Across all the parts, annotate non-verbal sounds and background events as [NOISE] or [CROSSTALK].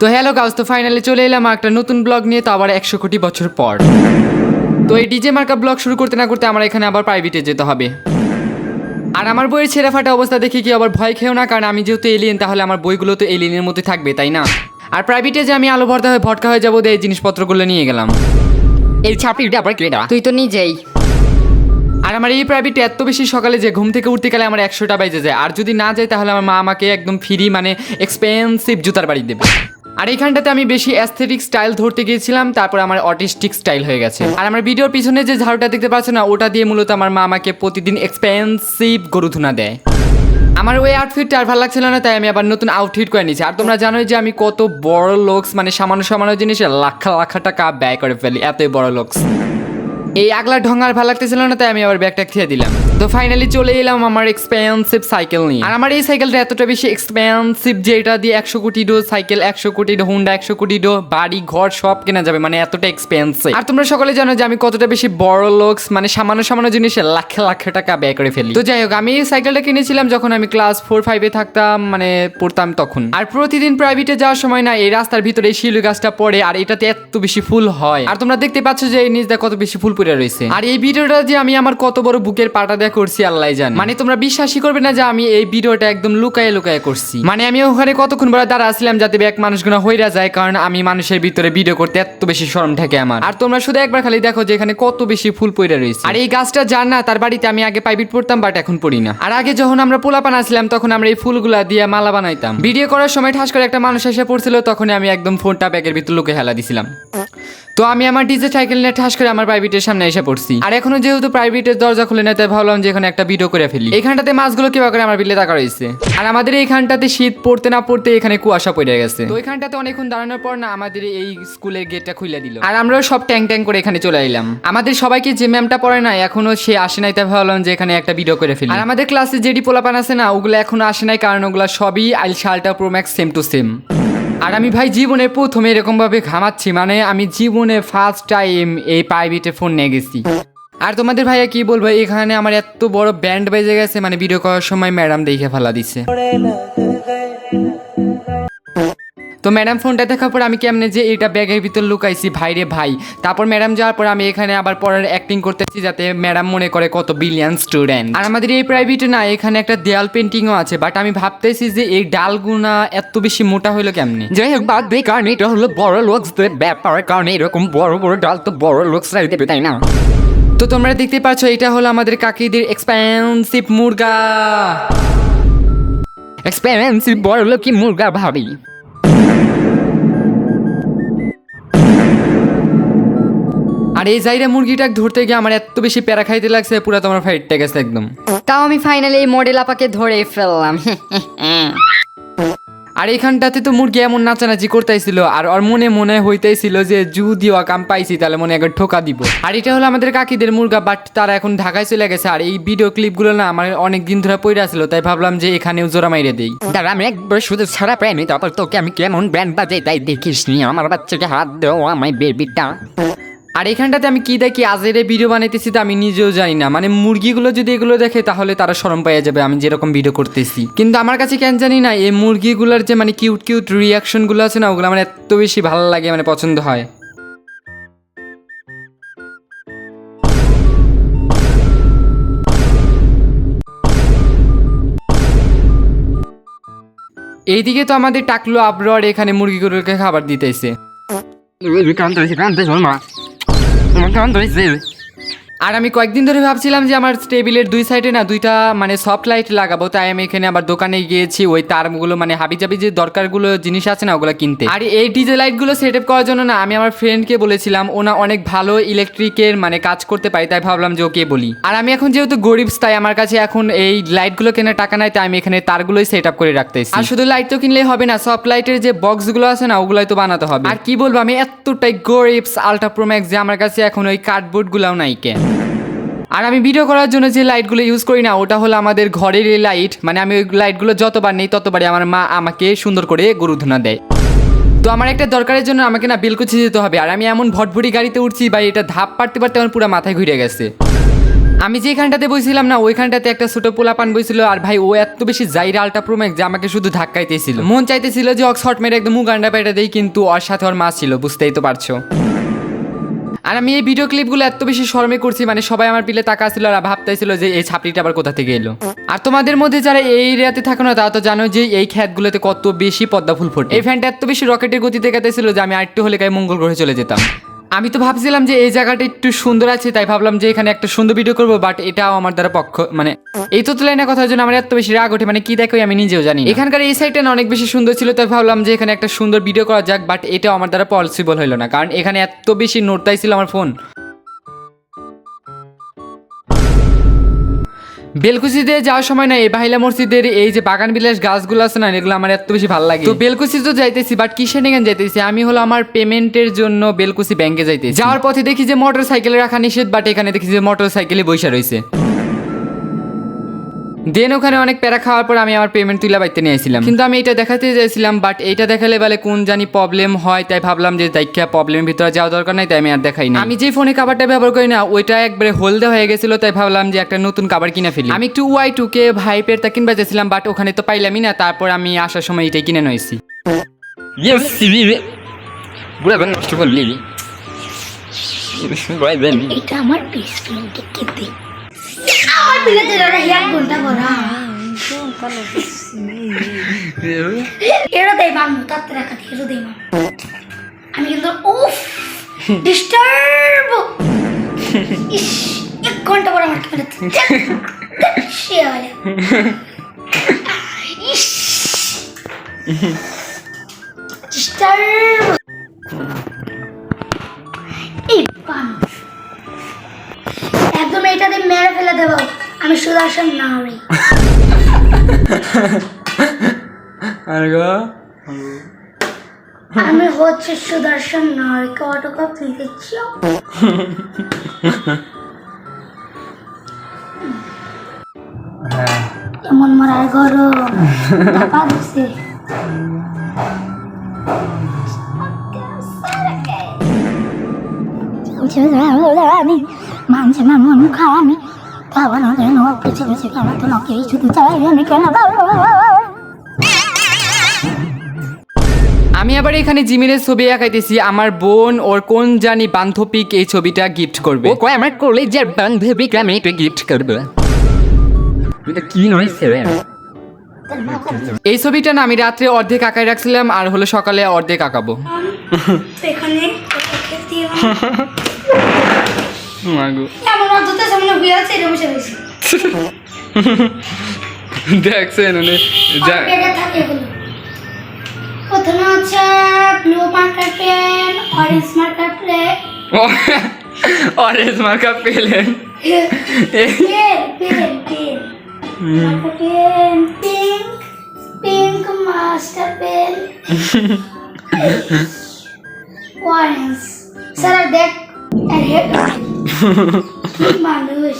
তো hello Gauss তো finally চলে এলাম একটা নতুন ব্লগ নিয়ে তো আবার একশো কোটি বছর পর। তো এই ডিজে মার্কা ব্লগ শুরু করতে না করতে আমার এখানে আবার প্রাইভেটে যেতে হবে। আর আমার বইয়ের ছেঁড়া ফাটা অবস্থা দেখে কি আবার ভয় খেও না কারণ আমি যেহেতু এলিয়েন তাহলে আমার বইগুলো তো এলিয়েনের মধ্যে থাকবে তাই না? আর প্রাইভেটে যে আমি আলো ভর্তা হয়ে ভটকা হয়ে যাব এই জিনিসপত্রগুলো নিয়ে গেলাম। এই ছাপড়িটা আবার কেডা তুই তো নিজেই। আর আমার এই প্রাইভেটে এত বেশি সকালে যে ঘুম থেকে উঠতে গেলে আমার একশোটা বাইজে যায়। আর যদি না যায় তাহলে আমার মা আমাকে একদম ফ্রি মানে এক্সপেন্সিভ জুতার বাড়ি দেবে। আর এইখানটাতে আমি বেশি অ্যাস্থেটিক স্টাইল ধরতে গিয়েছিলাম, তারপর আমার অটিস্টিক স্টাইল হয়ে গেছে। আর আমার ভিডিওর পিছনে যে ঝাড়ুটা দেখতে পাচ্ছ না, ওটা দিয়ে মূলত আমার মা আমাকে প্রতিদিন এক্সপেন্সিভ গরু ধুনা দেয়। আমার ওই আউটফিটটা আর ভালো লাগছিল না, তাই আমি আবার নতুন আউটফিট করে নিয়েছি। আর তোমরা জানোই যে আমি কত বড় লোকস মানে সামান্য সামান্য জিনিসে লাখ লাখ টাকা ব্যয় করে ফেলি, এতই বড় লোকস এই আগলা ঢং আর ভালো লাগতেছিল না, তাই আমি আবার ব্যাগটা খেয়ে দিলাম। তো ফাইনালি চলে এলাম আমার এক্সপেন্সিভ সাইকেল নিয়ে। আর আমার এই সাইকেলটা এতটা বেশি এক্সপেন্সিভ যে এটা দিয়ে একশো কোটি ডো সাইকেল একশো কোটি ডো হুন্ডা একশো কোটি ডো, বাড়ি, ঘর সব কেনা যাবে মানে এতটা এক্সপেন্সিভ আর তোমরা সকলে জানো যে আমি কতটা বেশি বড় লোকস মানে সামান্য সামান্য জিনিসে লাখ লাখ টাকা ব্যয় করে ফেলি। তো যাই হোক, আমি এই সাইকেলটা কিনেছিলাম যখন আমি ক্লাস ফোর ফাইভে থাকতাম মানে পড়তাম তখন। আর প্রতিদিন প্রাইভেটে যাওয়ার সময় না, এই রাস্তার ভিতরে শিলু গাছটা পড়ে, আর এটাতে এত বেশি ফুল হয়। আর তোমরা দেখতে পাচ্ছ যে এই নিচটা কত বেশি ফুল পড়ে রয়েছে। আর এই ভিডিওটা যে আমি আমার কত বড় বুকের পাটা দিয়ে করছি আল্লাহ জান। মানে তোমরা বিশ্বাসই করবে না যে আমি এই ভিডিওটা একদম লুকায়ে লুকায়ে করছি। মানে আমি ওখানে কতক্ষণ বড় দাঁড়া আসছিলাম যাতে এক মানুষগুলো হইরা যায়, কারণ আমি মানুষের ভিতরে ভিডিও করতে এত বেশি শরম থাকে আমার। আর তোমরা শুধু একবার খালি দেখো যে এখানে কত বেশি ফুল পড়ে রয়েছে। আর এই গাছটা যার না, তার বাড়িতে আমি আগে প্রাইভেট পড়তাম, বাট এখন পড়ি না। আর আগে যখন আমরা পোলাপান আসলাম, তখন আমরা এই ফুলগুলা দিয়ে মালা বানাইতাম। ভিডিও করার সময় ঠাস করে একটা মানুষ এসে পড়ছিল তখন আমি একদম ফোনটা ব্যাগের ভিতর লুকে হেলা দিছিলাম। তো আমি আমার ডিজে সাইকেল নিয়ে ঠাস করে আমার প্রাইভেটের সামনে এসে পড়ছি। আর এখনও যেহেতু প্রাইভেটের দরজা খুলে না তাই ভাবলাম যে এখানে একটা ভিডিও করে ফেলি। এখানটাতে মাছগুলো কিবা করে আমার বিলে তাকা রয়েছে? আর আমাদের এইখানটাতে শীত পড়তে না পড়তে এখানে কুয়াশা পড়ে গেছে। তো এখানটাতে অনেকক্ষণ দাঁড়ানোর পর না আমাদের এই স্কুলের গেটটা খুলে দিল। আর আমরাও সব ট্যাং ট্যাং করে এখানে চলে এলাম। আমাদের সবাইকে যে ম্যামটা পড়ে না এখনও সে আসে নাই, তাই ভাবলাম যে এখানে একটা ভিডিও করে ফেলি। আর আমাদের ক্লাসে যেটি পোলাপান আছে না, ওগুলো এখনও আসে নাই, কারণ ওগুলো সবই আইল শালটা pro max same to same আর আমি ভাই জীবনে প্রথমে এরকম ভাবে ঘামাচ্ছি মানে আমি জীবনে ফার্স্ট টাইম এই প্রাইভেটে ফোন নিয়ে গেছি। আর তোমাদের ভাইয়া কি বলব, এখানে আমার এত বড় ব্যান্ড বেজে গেছে মানে ভিডিও করার সময় ম্যাডাম দেখে ফেলা দিছে। তো ম্যাডাম ফোনটা দেখার পর আমি কেমনে যে এটা ব্যাগের ভিতর লুকাইছি ভাই রে ভাই। তারপর ম্যাডাম যাওয়ার পর আমি এখানে আবার পরের অ্যাক্টিং করতেছি যাতে ম্যাডাম মনে করে কত বিলিয়ন স্টুডেন্ট আর আমাদের এই প্রাইভেট না এখানে একটা দেয়াল পেন্টিংও আছে বাট আমি ভাবতেছি যে এই ডালগুনা এত বেশি মোটা হইল কেমনে? যাই হোক বাদ দিই কারণ এটা হলো বড় লোকসদের ব্যাপার কারণ এরকম বড় বড় ডাল তো বড় লোকসরাই দেবে তাই না? তো তোমরা দেখতে পাচ্ছ এটা হলো আমাদের কাকিদের এক্সপেন্সিভ মুরগা। এক্সপেরিয়েন্সিভ বড় লোকই মুরগা ভাবি? আর, এই জাইরা মুরগিটা ধরতে গিয়ে আমার এত বেশি প্যারা খাইতে লাগছে, পুরো তোমার ফাইটটা গেছে একদম। তাও আমি ফাইনালি এই মডেল আপাকে ধরে ফেললাম। [LAUGHS] আর এখানটাতে তো মুরগি এমন নাচানাচি করতেছিল, আর ওর মনে মনে হইতেছিল যে যদি কাম পাইছি, তাহলে মনে একবার ঠোকা দিব। আর এটা হলো আমাদের কাকিদের মুরগা বাট তারা এখন ঢাকায় চলে গেছে, আর এই ভিডিও ক্লিপগুলো না আমার অনেক দিন ধরে পড়ে আসলো তাই ভাবলাম যে এখানেও জোড়া মাইরে দেই। দাঁড়া, আমি একবার শুধু ছাড়া পাইনি তারপর তোকে আমি কেমন ব্যান্ড বাজে তাই দেখিস নি আমার বাচ্চাকে হাত দেও আমার বেবিটা আর এখানটাতে আমি কি দেখি? আজের ভিডিও বানাইতেছি তো আমি নিজেও জানি না। মানে মুরগিগুলো যদি এগুলো দেখে, তাহলে তারা শরম পাইয়া যাবে আমি যেরকম ভিডিও করতেছি। কিন্তু আমার কাছে কেন জানি না, এই মুরগিগুলোর যে মানে কিউট কিউট রিয়াকশনগুলো আছে না, ওগুলো আমার এত বেশি ভালো লাগে মানে পছন্দ হয়। এইদিকে তো আমাদের টাকলো আবরর এখানে মুরগিগুলোকে খাবার দিতেছে। কান্ত হয়েছে কান্ত শোন মা কান্ত হয়েছে আর আমি কয়েকদিন ধরে ভাবছিলাম যে আমার টেবিলের দুই সাইডে না দুইটা মানে সফট লাইট লাগাবো, তাই আমি এখানে আবার দোকানে গিয়েছি, ওই তারগুলো মানে হাবি জাবি যে দরকারগুলো জিনিস আছে না ওগুলো কিনতে। আর এই ডিজে লাইটগুলো সেট আপ করার জন্য না আমি আমার ফ্রেন্ডকে বলেছিলাম ওনা অনেক ভালো ইলেকট্রিকের মানে কাজ করতে পারি, তাই ভাবলাম যে ওকে বলি। আর আমি এখন যেহেতু গরিব, তাই আমার কাছে এখন এই লাইটগুলো কেনার টাকা নাই, তাই আমি এখানে তারগুলোই সেট আপ করে রাখতেছি। আর শুধু লাইট তো কিনলেই হবে না সফট লাইটের যে বক্সগুলো আছে না, ওগুলোই তো বানাতে হবে। আর কি বলব, আমি এতটাই গরিবস আলট্রা প্রোম্যাক্স যে আমার কাছে এখন ওই কার্ডবোর্ডগুলোও নাই কে আর আমি ভিডিও করার জন্য যে লাইটগুলো ইউজ করি না, ওটা হলো আমাদের ঘরের এই লাইট মানে আমি ওই লাইটগুলো যতবার নেই, ততবারই আমার মা আমাকে সুন্দর করে গরু ধুনা দেয়। তো আমার একটা দরকারের জন্য আমাকে না বেলকুচি যেতে হবে। আর আমি এমন ভটভটি গাড়িতে উঠছি বা এটা ধাপ পারতে পারতে আমার পুরো মাথায় ঘুরে গেছে। আমি যেখানটাতে বইছিলাম না, ওইখানটাতে একটা ছোট পোলাপান বইছিল, আর ভাই, ও এত বেশি জাইরা আলটা প্রোম্যাক্স যে আমাকে শুধু ধাক্কাইতেছিল মন চাইতেছিল যে অক্সফর্ট মেরে একদম মুখ মুগান্ডা পেটে দেই, কিন্তু ওর সাথে ওর মা ছিল, বুঝতেই তো পারছ। আর আমি এই ভিডিও ক্লিপগুলো এত বেশি শর্মে করছি মানে সবাই আমার পিলে টাকা ছিল আর ভাবতেছিল যে এই ছাপড়িটা আবার কোথা থেকে এলো। আর তোমাদের মধ্যে যারা এই এরিয়াতে থাকো না, তারা তো জানো যে এই খ্যাতগুলোতে কত বেশি পদ্মা ফুল ফোটে। এই ফ্যানটা এত বেশি রকেটের গতিতে গেতেছিল যে আমি আরেকটু হলে গায়ে মঙ্গল গ্রহে চলে যেতাম। আমি তো ভাবছিলাম যে এই জায়গাটা একটু সুন্দর আছে, তাই ভাবলাম যে এখানে একটা সুন্দর ভিডিও করব বাট এটাও আমার দ্বারা পক্ষ মানে এই তো লাইনের কথার জন্য আমার এত বেশি রাগ ওঠে মানে কি দেখো আমি নিজেও জানি এখানকার এই সাইডটা না অনেক বেশি সুন্দর ছিল, তাই ভাবলাম যে এখানে একটা সুন্দর ভিডিও করা যাক বাট এটাও আমার দ্বারা পসিবল হলো না, কারণ এখানে এত বেশি নোটটাই ছিল আমার ফোন বেলকুচিতে যাওয়ার সময় না এই বাহিলা মসজিদের এই যে বাগান বিলাস গাছগুলো আছে না এগুলো আমার এত বেশি ভালো লাগে। তো বেলকুচি তো যাইতেছি বাট কিসে নিয়ে যাইতেছি? আমি হলো আমার পেমেন্টের জন্য বেলকুচি ব্যাংকে যাইতেছি। যাওয়ার পথে দেখি যে মোটর সাইকেলে রাখা নিষেধ বাট এখানে দেখি যে মোটর সাইকেলে বৈশা রয়েছে দেন ওখানে অনেক প্যারা খাওয়ার পর আমি আমার পেমেন্ট তুলে বাইতে নিয়ে আসছিলাম কিন্তু আমি এটা দেখাতে চাইছিলাম বাট এইটা দেখালে বলে কোন জানি প্রবলেম হয় তাই ভাবলাম যে দেখা প্রবলেমের ভিতরে যাওয়া দরকার নাই তাই আমি আর দেখাই না আমি যে ফোনে কাভারটা ব্যবহার করি না ওইটা একবারে হলদে হয়ে গেছিল তাই ভাবলাম যে একটা নতুন কাভার কিনে ফেলি। আমি একটু ওয়াই টু কে ভাইপের তা কিনবা চাইছিলাম বাট ওখানে তো পাইলামই না তারপর আমি আসার সময় এটাই কিনে নিয়েছি. এটা আমার বেস্ট ফ্রেন্ডকে আমার বিলেতে ওরা এক ঘণ্টা করা। এরো দেই মামু তাতে রাখা দিয়ে এরো দেই মামু আমি কিন্তু, উফ ডিস্টার্ব ইস, এক ঘণ্টা পর আমার ডিস্টার্ব আমি আমি হচ্ছে সুদর্শন নারীকে অটোগ্রাফ লিখেছি এমন মারার গরম দিছে আমি মানছে না মন যেন কেন শুধু চাই আমি কেন আমি আবার এখানে জিমিনের ছবি আঁকাইতেছি। আমার বোন ওর কোন জানি বান্ধবীকে এই ছবিটা গিফট করবে। ও কয় আমার কলেজের বান্ধবীকে আমি একটা গিফট করব। এটা কি নয় এই ছবিটা না আমি রাত্রে অর্ধেক আঁকাই রাখছিলাম আর হলো সকালে অর্ধেক আঁকাবো। [LAUGHS] এখানে এমন অদ্ভুত সামনে বুয়ে আছে বসে রয়েছে দেখছেন পেটে থাকে এগুলো। প্রথমে হচ্ছে blue marker pen orange marker pen orange মার্কা পেলেন pen pen pen marker pen pink pink master pen orange sir দেখ আর মানুষ।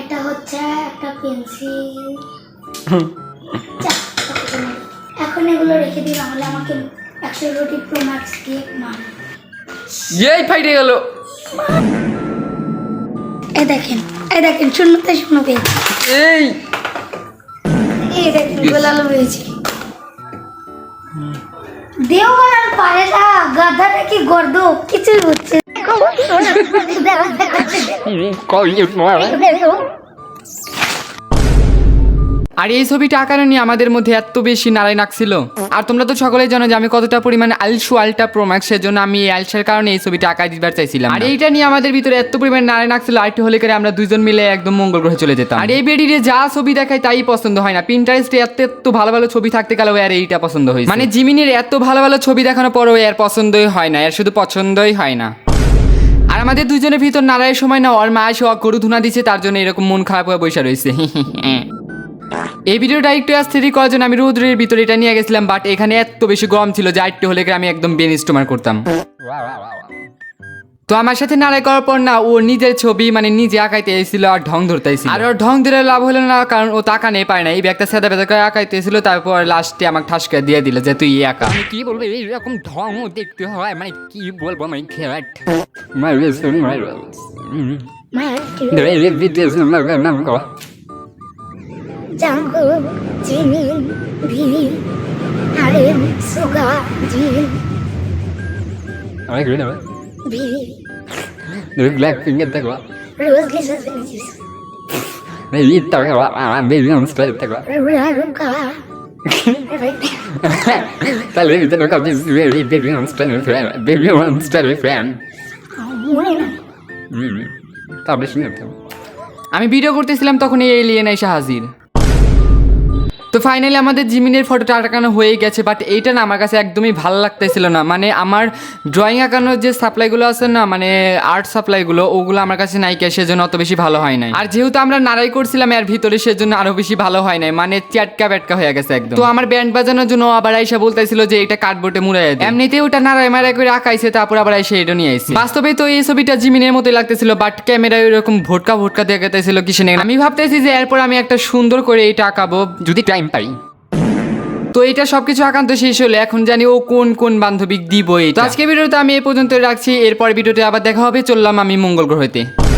এটা হচ্ছে একটা পেন্সিল। এখন এগুলো রেখে দিই নাহলে আমাকে একশো রুটি প্রো ম্যাক্স দিয়ে মার এই ফাইটে গেল। এই দেখেন এই দেখেন শূন্যতে শূন্য পেয়েছি। এই। এই দেখেন গোলালো পেয়েছি। দেওয়াল পারে না গাধা কি গর্দ? কিছুই হচ্ছে [LAUGHS] [LAUGHS] [LAUGHS] আর এই ছবিটা আঁকানো নিয়ে আমাদের মধ্যে এত বেশি নারায় নাকছিল আর তোমরা তো সকলেই জানো যে আমি কতটা পরিমাণে আলসু আলটা প্রোম্যাক্স সেজন্য আমি এই আলসার কারণে এই ছবিটা আঁকাই দিবার চাইছিলাম আর এইটা নিয়ে আমাদের ভিতরে এত পরিমাণে নারায় নাকছিল আরেকটু হলে করে আমরা দুজন মিলে একদম মঙ্গল গ্রহে চলে যেতাম। আর এই বেডিরে যা ছবি দেখায় তাই পছন্দ হয় না। পিন্টারেস্টে এত এত ভালো ভালো ছবি থাকতে গেলেও আর এইটা পছন্দ হয়েছে। মানে জিমিনের এত ভালো ভালো ছবি দেখানোর পরেও এর পছন্দই হয় না এর শুধু পছন্দই হয় না। আর আমাদের দুজনের ভিতর নারায়ের সময় না ওর মা এসে গরু ধুনা দিচ্ছে তার জন্য এরকম মন খারাপ হয়ে বসে রয়েছে। [LAUGHS] এই ভিডিওটা একটু অ্যাস্থেটিক করার জন্য আমি রৌদ্রের ভিতরে এটা নিয়ে গেছিলাম বাট এখানে এত বেশি গরম ছিল যে আটটু হলে আমি একদম বেন স্টোমার করতাম তো আমার সাথে নাড়াই করার পর না ও নিজের ছবি মানে নিজে আঁকাইতে এসেছিল আর ঢং ধরতে এসেছিল আর ওর ঢং ধরে লাভ হলো না কারণ ও তাকা নেই পায় না এই ব্যাগটা সাদা বেদা করে আঁকাইতে এসেছিল তারপর লাস্টে আমাকে ঠাস করে দিয়ে দিল যে তুই একা আমি কি বলব এইরকম ঢং দেখতে হয় মানে কি বলব মানে খেলাট মাইরাস জাঙ্গো Jimin V harem Suga V black finger Rose লিসেস ফিনিশিস এই টাকা বেবি অন স্টাইল দেখো রুরারুকা তাহলে এটা লোক আপনি baby style baby on style তাহলে শুনে আমি ভিডিও করতেছিলাম তখন এই এলিয়েন এসে হাজির। তো ফাইনালি আমাদের জিমিনের ফটোটা আঁকানো হয়ে গেছে বাট এইটা না আমার কাছে একদমই ভালো লাগতেছিল না। মানে আমার ড্রয়িং আঁকানোর যে সাপ্লাইগুলো আছে না মানে আর্ট সাপ্লাইগুলো ওগুলো আমার কাছে নাই কে, সেজন্য অত বেশি ভালো হয় নাই। আর যেহেতু আমরা নাড়াই করছিলাম, এর ভিতরে সেজন্য আরও বেশি ভালো হয় নাই মানে চ্যাটকা ব্যাটকা হয়ে গেছে একদম। তো আমার ব্যান্ড বাজানোর জন্য আবার আইসা বলতেছিল যে এটা কার্ডবোর্ডে দেয় এমনিতে ওটা নাড়াই মারাই করে আঁকাইছে, তারপর আবার এসে এটা নিয়ে আইছে বাস্তবে তো এই ছবিটা জিমিনের মতোই লাগতেছিল বাট ক্যামেরায় ওরকম ভোটকা ভোটকা দেখাতেছিল কিসে নেই। আমি ভাবতেছি যে এরপর আমি একটা সুন্দর করে এটা আঁকাবো। যদি পাই তো এটা সবকিছু আকান্ত শেষ হলো। এখন জানি ও কোন কোন বান্ধবী দিব এই আজকে ভিডিওতে আমি এ পর্যন্ত রাখছি। এরপর ভিডিওতে আবার দেখা হবে। চললাম আমি মঙ্গল গ্রহতে।